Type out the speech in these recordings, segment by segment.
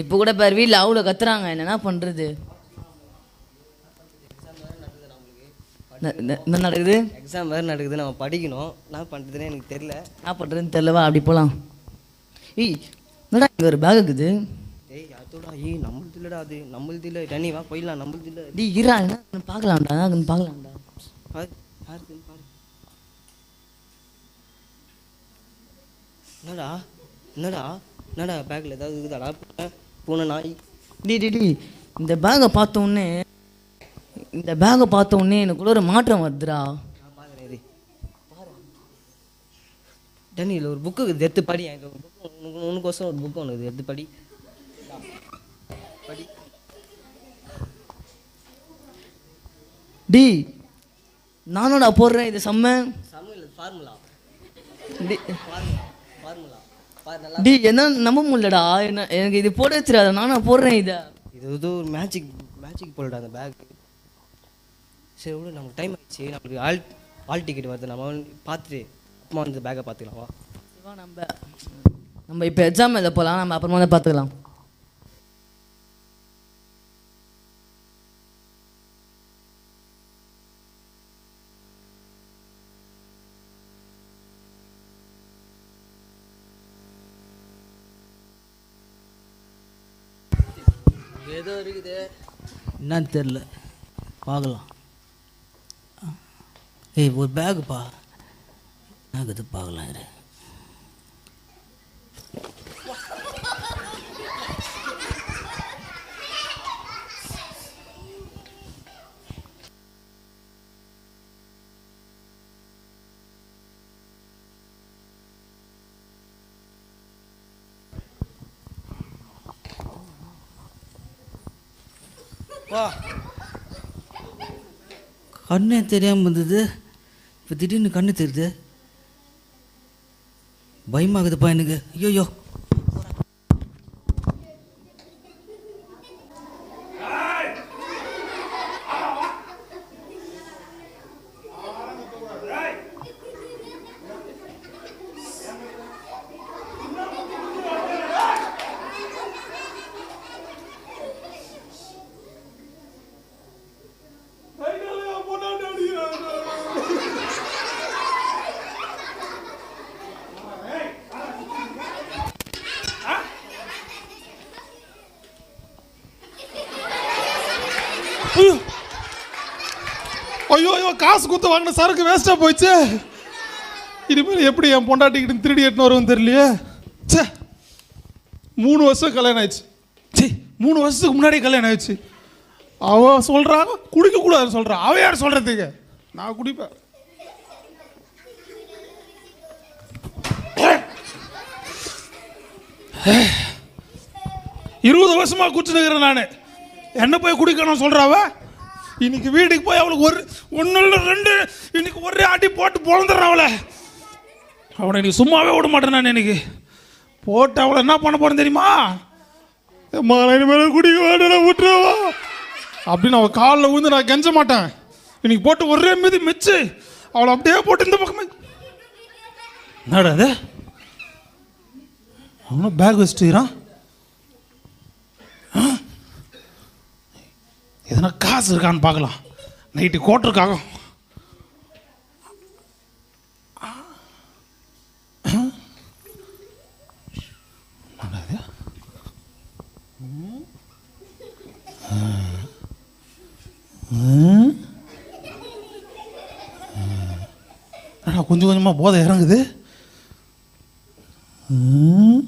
இப்போ கூட பாரு வீட்டில் அவ்வளோ கத்துறாங்க என்னன்னா பண்ணுறது என்ன நடக்குது. எக்ஸாம் வேறு நடக்குது. நம்ம படிக்கணும். என்ன பண்ணுறதுன்னு எனக்கு தெரியல. என்ன பண்ணுறதுன்னு தெரியலவா அப்படி போகலாம் ஏய் என்னடா இங்கே ஒரு பேக் இருக்குது. ஏய் அதோடா ஏய் நம்மளுது இல்லைடா அது. நம்மளுது இல்லை. டனி வா போயிடலாம். நம்மளுது இல்லை. டி இரா என்ன பார்க்கலாம்டா? பார்க்கலாம்டா? பாரு பாரு. என்னடா? என்னடா? என்னடா பேக்கில் ஏதாவது இருக்குதாடா? பூனை நாய். டி டி டி இந்த பேக்கை பார்த்த உடனே இந்த பேக்கை பார்த்த உடனே எனக்குள்ள ஒரு மாற்றம் வருதுடா. நான் பார்க்குறேன் இது டனி இதில் ஒரு புக்கு எடுத்து படி. எனக்கு உனக்கு ஒரு புக்கு ஒன்று எடுத்து படி. படி. டி நானும்டா போடுறேன் இது செம்ம. Tamil formula D formula formula D என்ன நம்ப முடியலடா என்ன எனக்கு இது போட தெரியாது. நானும் போடுறேன் இதை. இது ஏதோ ஒரு மேஜிக் மேஜிக் போலடா அந்த பேக் சரி விடு நமக்கு டைம் ஆயிடுச்சு. நம்மளுக்கு ஆல் ஆல் டிக்கெட் வருது. நம்ம வந்து பார்த்துட்டு அப்புறமா வந்து பேக்கை பார்த்துக்கலாம் வா. நம்ம. நம்ம இப்போ எக்ஸாம் எழுத போகலாம் நம்ம அப்புறமா தான் பார்த்துக்கலாம். ஏதோ இருக்குது. என்னன்னு தெரில பார்க்கலாம். ஏய் ஒரு பேகுப்பா பேக்கு பார்க்கலாம் இரு. வா. கண்ணே தெரியாமல் இருந்தது இப்போ திடீர்னு கண்ணு தெரியுது. பயமாகுதுப்பா எனக்கு. ஐயோயோ ஐயோ ஐயோ ஐயோ காசு கொடுத்து வாங்கின சரக்கு வேஸ்ட்டாக போயிடுச்சு இனிமேல் எப்படி என் பொண்டாட்டிக்கிட்டு திருடி எட்டுன்னு வருவேன் தெரியலையே? ச்சே. மூணு வருஷம் கல்யாணம் ஆயிடுச்சு. சே மூணு வருஷத்துக்கு முன்னாடி கல்யாணம் ஆயிடுச்சு. அவ சொல்கிறாங்க குடிக்கக்கூடாதுன்னு சொல்கிறா அவ யார் சொல்கிறதுக்கு நான் குடிப்பேன். இருபது வருஷமா குடிச்சுனுக்கிறேன் நான். என்ன போய் குடிக்கணும் சொல்றாவ இன்னைக்கு வீட்டுக்கு போய் அவளுக்கு ஒரு ஒன்று இல்லை ரெண்டு. இன்னைக்கு ஒரே ஆட்டி போட்டு பொழந்துடுறான் அவளை. அவனை இன்னைக்கு சும்மாவே விட மாட்டேன் நான் இன்னைக்கு. போட்டு அவளை என்ன பண்ண போறேன் தெரியுமா? மாலை மேலே குடிக்க வேண்டாம் விட்டுருவா அப்படின்னு அவள் காலில் விழுந்து நான் கெஞ்ச மாட்டேன். இன்னைக்கு போட்டு ஒரே மீது மிச்சு. அவளை அப்படியே போட்டு இந்த பக்கமே. என்னடா அது அவனும் பேக் வச்சுட்டுறான் எதனா காசு இருக்கான்னு பார்க்கலாம். நைட்டு கோட்டருக்காக. கொஞ்சம் கொஞ்சமாக போதை இறங்குது? ம்.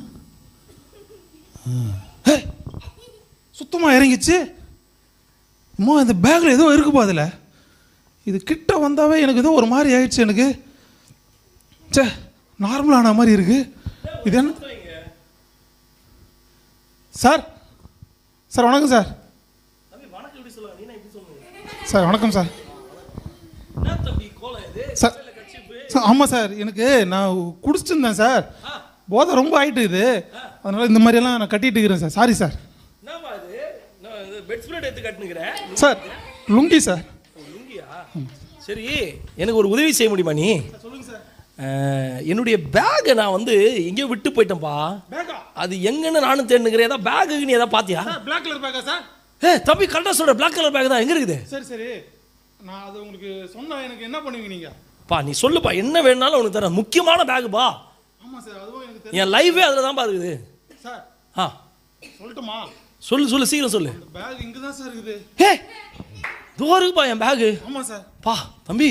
இறங்கிச்சு? அம்மா இந்த பேக்கில் ஏதோ இருக்கு அதில். இது கிட்ட வந்தாவே எனக்கு ஏதோ ஒரு மாதிரி ஆயிடுச்சு எனக்கு. ச்சே நார்மலான மாதிரி இருக்கு. இது என்ன? சார் சார் வணக்கம் சார். சார் வணக்கம் சார். சார் ஆமாம் சார் எனக்கு நான் குடிச்சிருந்தேன் சார். போதை ரொம்ப ஆயிட்டு இது. அதனால இந்த மாதிரியெல்லாம் நான் கட்டிட்டு இருக்கிறேன் சார். Sorry sir. ஸ்ப்ரெட் எடுத்து கட்டுனுக்கிறேன் சார் லுங்கி சார். லுங்கியா? சரி எனக்கு ஒரு உதவி செய்ய முடியுமா நீ? சொல்லுங்க சார். என்னுடைய பேக்கை நான் வந்து எங்கேயோ விட்டு போயிட்டேன்ப்பா அது எங்கன்னு நானும் தேடுனுக்கிறேன். ஏதாவது பேக்கு நீ ஏதாவது பார்த்தியா பிளாக் கலர் பேக்கா சார்? ஏ தம்பி கரெக்டாக சொல்கிற பிளாக் கலர் பேக் தான். எங்கே இருக்குது? சரி சரி. நான் அது உங்களுக்கு சொன்னா எனக்கு என்ன பண்ணுவீங்க நீங்க? பா நீ சொல்லுப்பா. என்ன வேணுனாலும் உனக்கு தரேன். முக்கியமான பேக்குப்பா ஆமா சார் அதுவும் எனக்கு என் லைஃபே அதில் தான்ப்பா இருக்குது. சார் ஆ. சொல்லட்டுமா? சொல்லு சொல்லு சீக்கிரம் சொல்லு. பேக் இங்க தான் சார் இருக்குது. ஹே தோருக்குப்பா என் பேகு ஆமா சார் பா தம்பி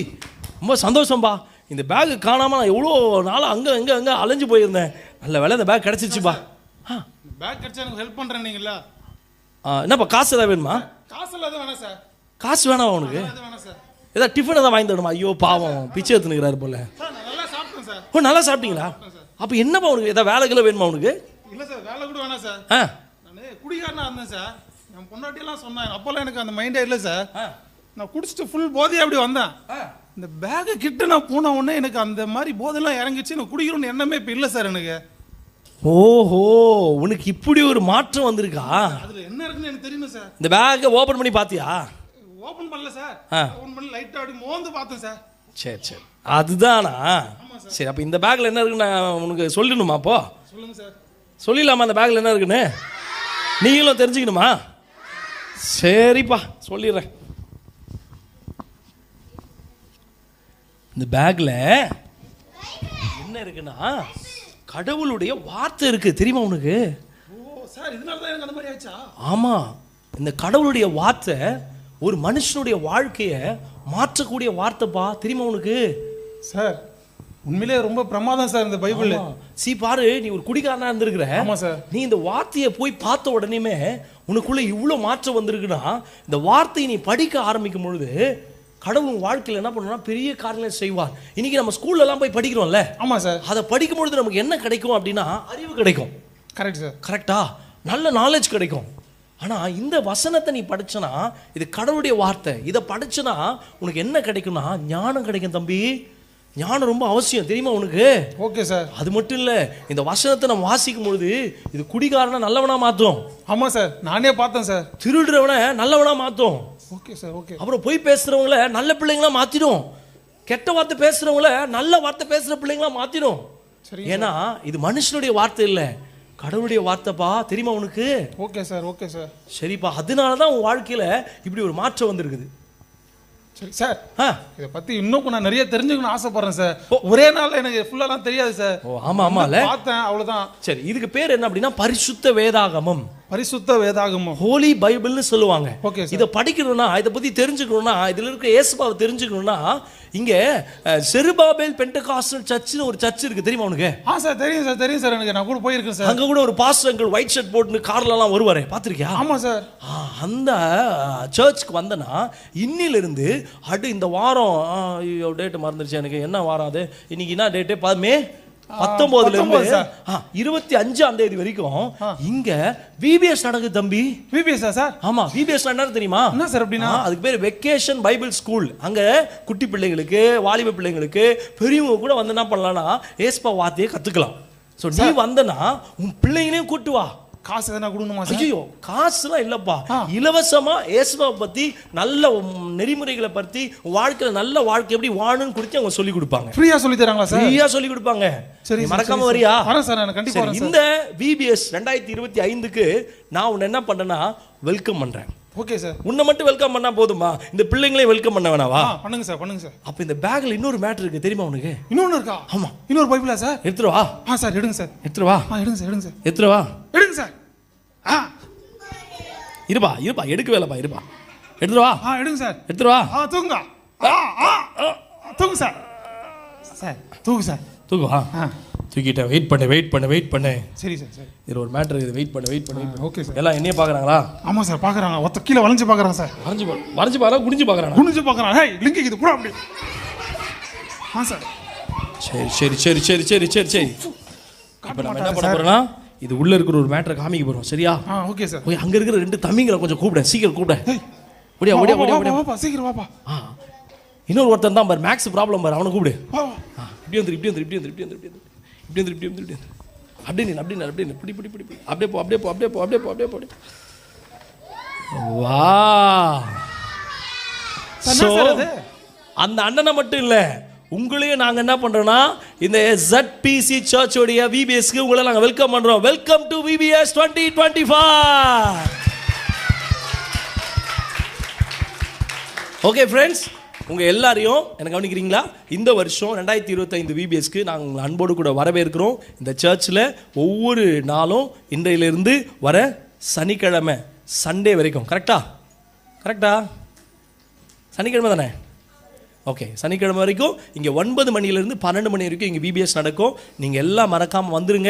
ரொம்ப சந்தோஷம்பா. இந்த பேகு காணாமல் நான் எவ்வளோ நாளாக அங்கே அங்கே அங்கே அலைஞ்சு போயிருந்தேன். நல்ல வேலை இந்த பேக் கிடச்சிருச்சுப்பா. ஆ. பேக் கிடைச்சா எனக்கு ஹெல்ப் பண்றேன் நீங்களா என்னப்பா காசு ஏதாவது வேணுமா? காசு இல்லாத வேணாம் சார் காசு வேணாமா உனக்கு? ஏதாவது டிஃபன் ஏதாவது வாங்கி தரணுமா ஐயோ பாவம் பிச்சை எடுத்துனுக்கிறாரு போல. ஓ நல்லா சாப்பிட்டீங்களா? அப்போ என்னப்பா உனக்கு? ஏதாவது வேலைகளை வேணுமா உனக்கு? இல்ல சார் வேலை கூட வேணாம் சார் ஆ. குடிகாரனா இருந்தேன் சார். என் பொண்டாட்டியெல்லாம் சொன்னேன் அப்போல்லாம் எனக்கு அந்த மைண்டே இல்லை சார். நான் குடிச்சிட்டு ஃபுல் போதையா அப்படி வந்தேன். இந்த பேக்கை கிட்ட நான் போன உடனே எனக்கு அந்த மாதிரி போதெல்லாம் இறங்கிச்சு எனக்கு குடிக்கணும்னு எண்ணமே இப்போ இல்லை சார் எனக்கு. ஓஹோ உனக்கு இப்படி ஒரு மாற்றம் வந்திருக்கா? அதில் என்ன இருக்குன்னு எனக்கு தெரியணும் சார். இந்த பேக்கை ஓப்பன் பண்ணி பார்த்தியா ஓப்பன் பண்ணல சார். ஓப்பன் பண்ணி லைட்டாக அப்படி மோந்து பார்த்தேன் சார். சரி சரி. அதுதானா? சரி. அப்போ இந்த பேக்கில் என்ன இருக்குன்னு நான் உனக்கு சொல்லணுமா அப்போ? சொல்லுங்க சார். சொல்லிடலாமா அந்த பேக்கில் என்ன இருக்குன்னு? நீங்களும் தெரிஞ்சுக்கணுமா? சரிப்பா சொல்லிடுறேன். இந்த பேக்கில் என்ன இருக்குன்னா கடவுளுடைய வார்த்தை இருக்கு. தெரியுமா உனக்கு? ஓ சார் இதனால தான் எனக்கு அந்த மாதிரி ஆச்சா ஆமாம் இந்த கடவுளுடைய வார்த்தை ஒரு மனுஷனுடைய வாழ்க்கையை மாற்றக்கூடிய வார்த்தைப்பா. தெரியுமா உனக்கு? சார் உண்மையிலே ரொம்ப பிரமாதம் சார் இந்த பைபிள். சீ பாரு நீ ஒரு குடிகாரனா இருந்திருக்கிற. ஆமா சார். நீ இந்த வார்த்தையை போய் பார்த்த உடனேமே உனக்குள்ள இவ்வளோ மாற்றம் வந்திருக்குன்னா இந்த வார்த்தையை நீ படிக்க ஆரம்பிக்கும் பொழுது கடவுள் வாழ்க்கையில் என்ன பண்ணுன்னா பெரிய காரியங்களை செய்வார். இன்னைக்கு நம்ம ஸ்கூல்ல எல்லாம் போய் படிக்கிறோம்ல. ஆமா சார். அதை படிக்கும் பொழுது நமக்கு என்ன கிடைக்கும் அப்படின்னா அறிவு கிடைக்கும். Correct sir. கரெக்டா நல்ல நாலேஜ் கிடைக்கும். ஆனா இந்த வசனத்தை நீ படிச்சனா இது கடவுளுடைய வார்த்தை. இதை படிச்சனா உனக்கு என்ன கிடைக்கும்னா ஞானம் கிடைக்கும் தம்பி. ஞானம் ரொம்ப அவசியம் தெரியுமா உனக்கு? ஓகே சார் அது மட்டும் இல்ல இந்த வசனத்தை நம்ம வாசிக்கும் பொழுது இது குடிகாரனை நல்லவனா மாத்தும். ஆமா சார் நானே பார்த்தேன் சார் திருடுறவனை நல்லவனா மாத்தும். ஓகே சார் ஓகே அப்புறம் பொய் பேசுறவங்கள நல்ல பிள்ளைங்களா மாத்திடும். கெட்ட வார்த்தை பேசுறவங்கள நல்ல வார்த்தை பேசுற பிள்ளைங்களா மாத்திடும். சரிங்க ஏன்னா இது மனுஷனுடைய வார்த்தை இல்ல. கடவுளுடைய வார்த்தைப்பா தெரியுமா உனக்கு? ஓகே சார் ஓகே சார் சரிப்பா அதனால தான் உன் வாழ்க்கையில இப்படி ஒரு மாற்றம் வந்திருக்குது. சரி சார் இதை பத்தி இன்னும் நான் நிறைய தெரிஞ்சுக்கணும்னு ஆசைப்படுறேன் சார். ஒரே நாள்ல எனக்கு ஃபுல்லாலாம் தெரியாது சார். ஓ ஆமா ஆமால. பார்த்தேன் அவ்வளவுதான். சரி இதுக்கு பேர் என்ன அப்படின்னா பரிசுத்த வேதாகமம். பரிசுத்த வேதாகமம். ஹோலி பைபிள்னு சொல்லுவாங்க. Sir. இதை படிக்கணும்னா இதை பத்தி தெரிஞ்சுக்கணும்னா இதுல இருக்க இயேசுபாவை தெரிஞ்சுக்கணும்னா இங்க செருபாபேல் பெண்டகாஸ்டல் சர்ச்னு ஒரு சர்ச் இருக்கு. தெரியுமா உனக்கு? ஆ சார் தெரியும் சார் தெரியும் சார் எனக்கு நான் கூட போயிருக்கேன் சார் அங்க கூட ஒரு பாஸ்டர் அங்கிள் ஒயிட் ஷர்ட் போட்டு கார்ல எல்லாம் வருவாரே. பாத்திருக்கியா ஆமா சார் அந்த சர்ச்சுக்கு வந்தனா இன்னிலிருந்து அடு இந்த வாரம் ஆ, ஐயோ டேட் மறந்துருச்சு எனக்கு. என்ன வாரம் அது? இன்னைக்கு என்ன டேட்டு மே பத்தொன்பதுல இருந்து இருபத்தி அஞ்சாம் தேதி வரைக்கும் இங்க விபிஎஸ் நடக்குது தம்பி. VBS sir? ஆமா விபிஎஸ் என்ன தெரியுமா? என்ன சார் அப்படின்னா? அதுக்கு பேர் வெக்கேஷன் பைபிள் ஸ்கூல் அங்க குட்டி பிள்ளைங்களுக்கு வாலிப பிள்ளைங்களுக்கு பெரியவங்க கூட வந்து என்ன பண்ணலாம்னா ஏஸ்பா வார்த்தையை கத்துக்கலாம். ஸோ நீ வந்தனா உன் பிள்ளைங்களையும் கூட்டு வா. காசு எதனா கொடுக்கணுமா ஐயோ காசுலாம் இல்லப்பா. இலவசமா இயேசுவை பத்தி நல்ல நெறிமுறைகளை பத்தி வாழ்க்கையில நல்ல வாழ்க்கை எப்படி வாழணும்னு குறித்து அவங்க சொல்லி கொடுப்பாங்க. ஃப்ரீயா சொல்லி தராங்களா சார்? ஃப்ரீயா சொல்லி கொடுப்பாங்க. சரி, மறக்காம வரியா. வரேன் சார், நான் கண்டிப்பா சரி, வரேன் சார். இந்த விபிஎஸ் ரெண்டாயிரத்தி இருபத்தி ஐந்துக்கு நான் உன்னை என்ன பண்ணேன்னா வெல்கம் பண்றேன். Okay sir. உன்னை மட்டும் வெல்கம் பண்ணா போதுமா? இந்த பிள்ளைங்களையும் வெல்கம் பண்ண வேணாவா? பண்ணுங்க சார் பண்ணுங்க சார். அப்ப இந்த பேக்ல இன்னொரு மேட்டர் இருக்கு தெரியுமா உனக்கு? இன்னொன்னு இருக்கா? ஆமா. இன்னொரு பைபிளா சார்? எடுத்துரு வா. ஆ சார் எடுங்க சார். எடுத்துரு வா. ஆ எடுங்க சார் எடுங்க சார். எடுத்துரு வா. எடுங்க சார் ஆ. இருப்பா இருப்பா எடுக்க வேலைப்பா இருப்பா. எடுத்துரு வா. ஆ எடுங்க சார். எடுத்துரு வா. ஆ தூங்குங்க. ஆ ஆ தூங்கு சார். சார் தூங்கு சார். தூக்கு வா. ஆ. தூக்கிட்டேன். வெயிட் பண்ணு வெயிட் பண்ணு வெயிட் பண்ணு. சரி சார் சரி. இது ஒரு மேட்ரு இது வெயிட் பண்ணு வெயிட் பண்ணு. Okay sir. எல்லாம் என்னைய பார்க்குறாங்களா? ஆமாம் சார் பார்க்குறாங்க. ஒத்த கீழே வளைஞ்சு பார்க்குறாங்க சார். வரைஞ்சு பா வரைஞ்சு பாரா குடிஞ்சு பார்க்குறானா? குனிஞ்சு பார்க்குறாங்க. ஹே லிங்க் இது கூட அப்படி. ஆ சார். சரி சரி சரி சரி சரி சரி. சரி இப்போ நம்ம என்ன பண்ண போறோம்னா இது உள்ளே இருக்கிற ஒரு மேட்ரை காமிக்க போகிறோம் சரியா? ஓகே சார் போய் அங்கே இருக்கிற ரெண்டு தம்பிங்களை கொஞ்சம் கூப்பிட சீக்கிரம் கூப்பிட. முடியா முடியா சீக்கிரம் வாப்பா. ஆ. இன்னொரு ஒருத்தன் தான் பாரு மேக்ஸ் ப்ராப்ளம் பாரு அவனை கூப்பிடு. இப்படி வந்துரு இப்படி வந்து இப்படி வந்துரு இப்படி வந்து இப்படி வந்துரு இப்படி வந்து இப்படி வந்து அப்படியே நீ அப்படியே அப்படியே பிடி பிடி இப்படி அப்படியே போ அப்படியே போ அப்படியே போ அப்படியே போ அப்படியே போ வா. அந்த அண்ணனை மட்டும் இல்லை உங்களையும் நாங்கள் என்ன பண்ணுறோன்னா இந்த ஜட்பிசி சர்ச்சோடைய விபிஎஸ்க்கு உங்களை நாங்கள் வெல்கம் பண்ணுறோம் welcome to VBS twenty twenty five okay friends உங்கள் எல்லாரையும் எனக்கு கவனிக்கிறீங்களா? இந்த வருஷம் ரெண்டாயிரத்தி இருபத்தைந்து விபிஎஸ்க்கு நாங்கள் உங்களை அன்போடு கூட வரவேற்கிறோம். இந்த சர்ச்சில் ஒவ்வொரு நாளும் இன்றையிலிருந்து வர சனிக்கிழமை சண்டே வரைக்கும். கரெக்டா கரெக்டா சனிக்கிழமை தானே? ஓகே சனிக்கிழமை வரைக்கும் இங்கே ஒன்பது மணிலேருந்து பன்னெண்டு மணி வரைக்கும் இங்கே பிபிஎஸ் நடக்கும். நீங்கள் எல்லாம் மறக்காமல் வந்துருங்க.